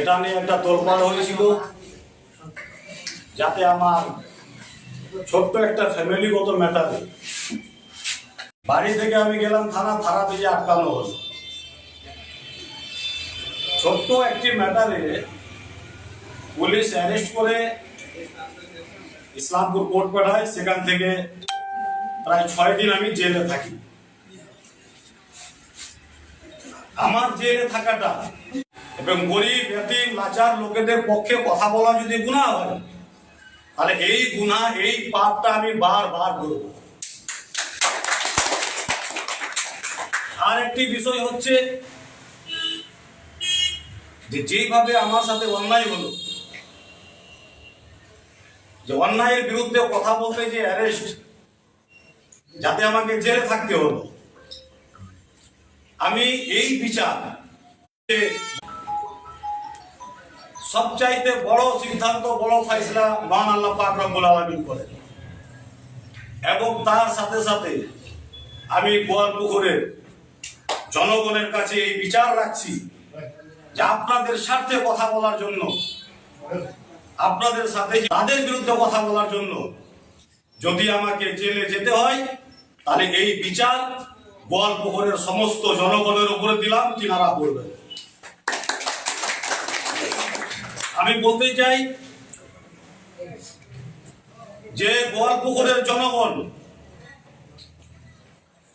এটা নিয়ে একটা তোলপাড় হয়েছিল। যাতে আমার ছোট্ট একটা ফ্যামিলিগত ম্যাটারে বাড়ি থেকে আমি গেলাম থানা থানা থেকে আটকানো হলো। ছোট্ট একটি ম্যাটারে পুলিশ অ্যারেস্ট করে ইসলামপুর কোর্ট পাঠায়। সেখান থেকে প্রায় ছয় দিন আমি জেলে থাকি। আমার জেলে থাকাটা গরিব এতিম লাচার লোকেদের পক্ষে কথা বলা যদি গুণা হয়, তাহলে এই গুণা এই পাপটা আমি বারবার করব। আর একটি বিষয় হচ্ছে যে যেইভাবে আমার সাথে অন্যায় হলো, যে অন্যায়ের বিরুদ্ধে কথা বলতে যে অ্যারেস্ট যাতে আমাকে জেলে থাকতে হলো, আমি এই বিচার যে সবচাইতে বড় সিদ্ধান্ত, বড় ফাইসলা মহান আল্লাহ পাক রব্বুল আলামিন করেন। এবং তার সাথে সাথে আমি গোয়ালপুকুরের জনগণের কাছে এই বিচার রাখছি যে আপনাদের স্বার্থে কথা বলার জন্য, আপনাদের সাথে তাদের বিরুদ্ধে কথা বলার জন্য যদি আমাকে জেলে যেতে হয়, তাহলে এই বিচার গোয়ালপুকুরের সমস্ত জনগণের উপরে দিলাম, তিনারা করবেন আমি বলতে চাই যে গোয়ালপুকুরের জনগণ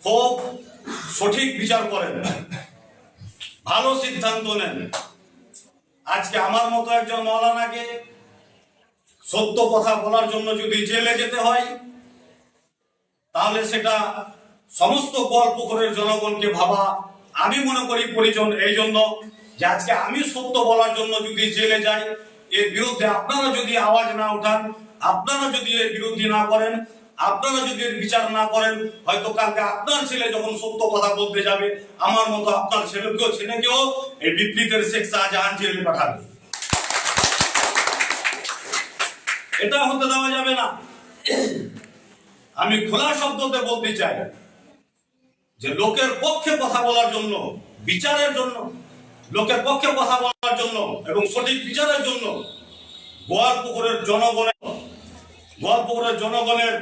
খুব সঠিক বিচার করেন, ভালো সিদ্ধান্ত নেন। আজকে আমার মতো একজন মৌলানাকে সত্য কথা বলার জন্য যদি জেলে যেতে হয়, তাহলে সেটা সমস্ত গোয়ালপুকুরের জনগণকে ভাবা, আমি মনে করি প্রয়োজন এই জন্য যে আজকে আমি সত্য বলার জন্য যদি জেলে যাই, এর বিরুদ্ধে আপনারা যদি আওয়াজ না উঠান, আপনারা যদি এর বিরোধী না করেন, আপনারা যদি এর বিচার না করেন, হয়তো কালকে আপনার ছেলে যখন সত্য কথা বলতে যাবে, আমার মতো আপনার ছেলেকেও ছেলেকেও এই বিপ্লবের শেখ শাহজাহান জেলে পাঠাবে। এটা হতে দেওয়া যাবে না। আমি খোলা শব্দতে বলতে চাই যে লোকের পক্ষে কথা বলার জন্য, বিচারের জন্য লোকের পক্ষে কথা বলার জন্য এবং সঠিক বিচারের জন্য গোয়ালপুকুরের জনগণের গোয়ালপুকুরের জনগণের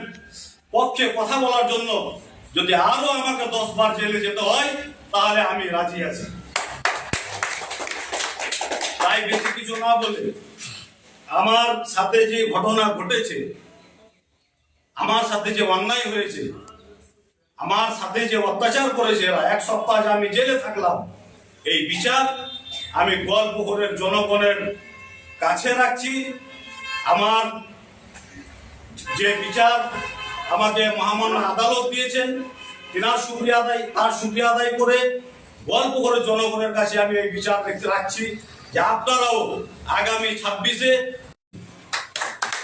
পক্ষে কথা বলার জন্য যদি আরও আমাকে দশ বার জেলে যেতে হয়, তাহলে আমি রাজি আছি। তাই বেশি কিছু না বলে আমার সাথে যে ঘটনা ঘটেছে, আমার সাথে যে অন্যায় হয়েছে, আমার সাথে যে অত্যাচার করেছে এক সপ্তাহ আমি জেলে থাকলাম। এই বিচার আমি গোয়ালপুকুরের জনগণের কাছে রাখছি। আমার যে বিচার আমাকে মহামান্য আদালত দিয়েছেন, তিনার সুক্রিয়া আদায়, তার সুক্রিয়া আদায় করে গোয়ালপুকুরের জনগণের কাছে আমি এই বিচার রাখছি যে আপনারাও আগামী ছাব্বিশে